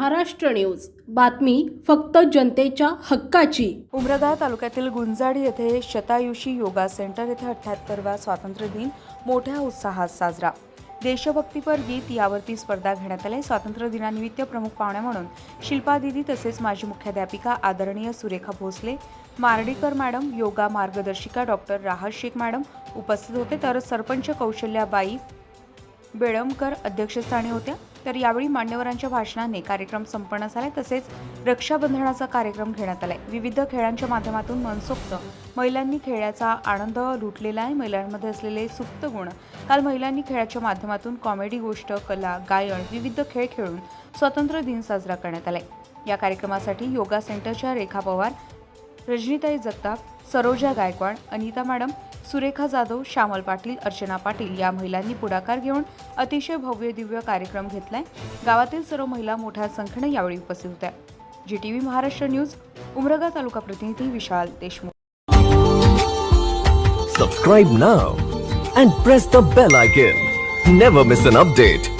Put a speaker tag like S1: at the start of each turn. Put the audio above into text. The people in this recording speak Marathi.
S1: महाराष्ट्र न्यूज. बातमी फक्त जनतेच्या हक्काची.
S2: उमरगा तालुक्यातील गुंजाडी येथे शतायुषी योगा सेंटर येथे अठ्ठ्याहत्तरवा स्वातंत्र्य दिन मोठ्या उत्साहात साजरा. देशभक्तीपर गीत यावरती स्पर्धा घेण्यात आली. स्वातंत्र्य दिनानिमित्त प्रमुख पाहुण्या म्हणून शिल्पा दिदी तसेच माजी मुख्याध्यापिका आदरणीय सुरेखा भोसले मार्डीकर मॅडम योगा मार्गदर्शिका डॉक्टर राहत शेख मॅडम उपस्थित होते. तर सरपंच कौशल्याबाई बेळमकर अध्यक्षस्थानी होत्या. तर यावेळी मान्यवरांच्या भाषणाने कार्यक्रम संपन्न झाला. तसेच रक्षाबंधनाचा कार्यक्रम घेण्यात आलाय. विविध खेळांच्या माध्यमातून मनसोक्त महिलांनी खेळाचा आनंद लुटलेला आहे. महिलांमध्ये असलेले सुप्त गुण. काल महिलांनी खेळाच्या माध्यमातून कॉमेडी गोष्ट कला गायन विविध खेळ खेळून स्वातंत्र्य दिन साजरा करण्यात आलाय. या कार्यक्रमासाठी योगा सेंटरच्या रेखा पवार रजनीताई जगताप सरोजा गायकवाड अनिता मॅडम सुरेखा जाधव श्यामल पाटील अर्चना पाटील या महिलांनी पुढाकार घेऊन अतिशय भव्य दिव्य कार्यक्रम घेतलाय. गावातील सर्व महिला मोठ्या संख्येने यावेळी उपस्थित होत्या. G T V Maharashtra news Umarga taluka प्रतिनिधी Vishal Deshmukh.
S3: Subscribe now and press the bell icon never miss an update